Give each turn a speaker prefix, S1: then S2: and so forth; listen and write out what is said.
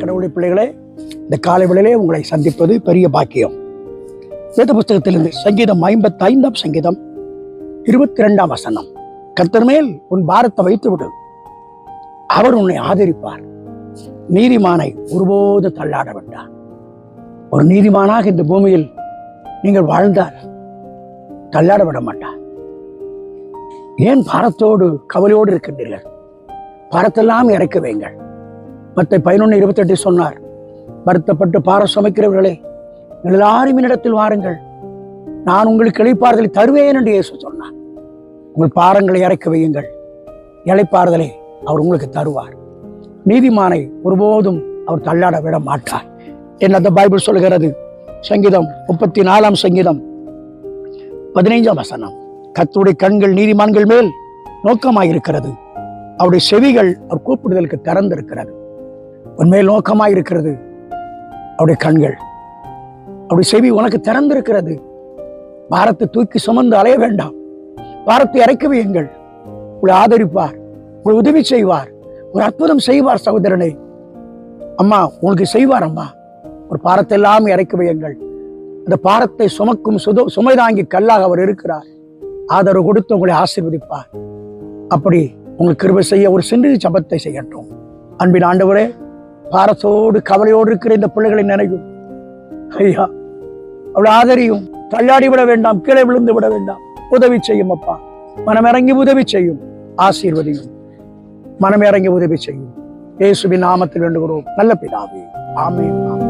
S1: கடவுளுடைய பிள்ளைகளே இந்த காலை வேளையிலே உங்களை சந்திப்பது பெரிய பாக்கியம். வேத புஸ்தகத்திலிருந்து சங்கீதம் ஐம்பத்தி ஐந்தாம் சங்கீதம் இருபத்தி ரெண்டாம் வசனம். கர்த்தர் மேல் உன் பாரத்தை வைத்து விடு அவர் உன்னை ஆதரிப்பார். நீதிமானை ஒருபோது தள்ளாட வேண்டாம் ஒரு நீதிமானாக இந்த பூமியில் நீங்கள் வாழ்ந்தால் தள்ளாட விட மாட்டார். ஏன் பாரத்தோடு கவலையோடு இருக்கின்றீர்கள்? பாரத்தெல்லாம் இறக்குவீங்கள் மற்ற பதினொன்று இருபத்தெட்டு சொன்னார். வருத்தப்பட்டு பார சமைக்கிறவர்களே எல்லாரும் என்னிடத்தில் வாருங்கள். நான் உங்களுக்கு இழைப்பாறுதலை தருவேன் என்று இயேசு சொன்னார். உங்கள் பாரங்களை இறக்க வையுங்கள். இழைப்பாறுதலை அவர் உங்களுக்கு தருவார். நீதிமானை ஒருபோதும் அவர் தள்ளாட விட மாட்டார் என்ன அந்த பைபிள் சொல்கிறது சங்கீதம் முப்பத்தி நாலாம் சங்கீதம் பதினைஞ்சாம் வசனம் கத்துடைய கண்கள் நீதிமான்கள் மேல் நோக்கமாயிருக்கிறது. அவருடைய செவிகள் அவர் கூப்பிடுதலுக்கு திறந்திருக்கிறது. உன்மேல் நோக்கமாயிருக்கிறது அவருடைய கண்கள் அவருடைய செவி உனக்கு திறந்திருக்கிறது. பாரத்தை தூக்கி சுமந்து அலைய வேண்டாம். பாரத்தை இறக்க வையுங்கள் உங்களை ஆதரிப்பார் உங்களை உதவி செய்வார் ஒரு அற்புதம் செய்வார் சகோதரனை. அம்மா உங்களுக்கு செய்வார் அம்மா. ஒரு பாரத்தை எல்லாம் இறக்கி வையுங்கள் அந்த பாரத்தை சுமக்கும் சுத சுமை தாங்கி கல்லாக அவர் இருக்கிறார். ஆதரவு கொடுத்து உங்களை ஆசீர்வதிப்பார். அப்படி உங்களுக்கு கிருபை செய்ய ஒரு சின்ன சபத்தை செய்யட்டும். அன்பின் ஆண்டவரே பாரத்தோடு கவலையோடு இருக்கிற இந்த பிள்ளைகளை நினைக்கும் ஐயா அவளை ஆதரியும் தள்ளாடி விட வேண்டாம் கீழே விழுந்து விட வேண்டாம். உதவி செய்யும் அப்பா. மனமிறங்கி உதவி செய்யும் ஆசீர்வதியும். மனமிறங்கி உதவி செய்யும். இயேசுவின் நாமத்தில் வேண்டுகிறோம். நல்ல பிதாவே. ஆமென்.